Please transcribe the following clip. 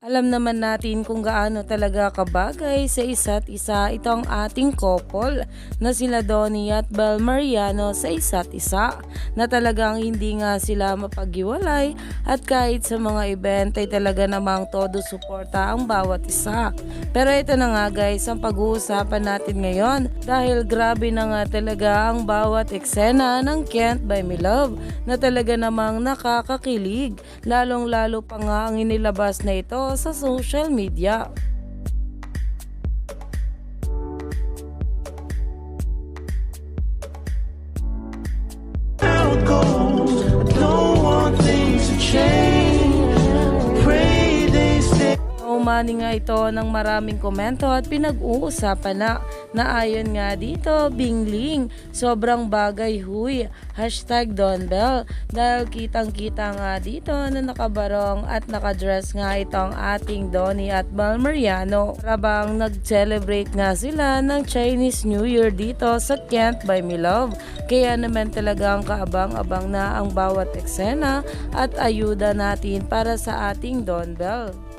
Alam naman natin kung gaano talaga kabagay sa isa't isa itong ating couple na sila Donnie at Bel Mariano sa isa't isa na talagang hindi nga sila mapaghiwalay at kahit sa mga event ay talaga namang todo suporta ang bawat isa. Pero ito na nga guys ang pag-uusapan natin ngayon dahil grabe na nga talaga ang bawat eksena ng Kent by Me Love na talaga namang nakakakilig lalong lalo pa nga ang inilabas na ito sa social media. Umani nga ito ng maraming komento at pinag-uusapan na na ayon nga dito, Bingling, sobrang bagay huy, hashtag Don Bell, dahil kitang kita nga dito na nakabarong at nakadress nga itong ating Donnie at Bel Mariano. Rabang nag-celebrate nga sila ng Chinese New Year dito sa Kent by Me Love. Kaya naman talagang kaabang-abang na ang bawat eksena at ayuda natin para sa ating Don Bell.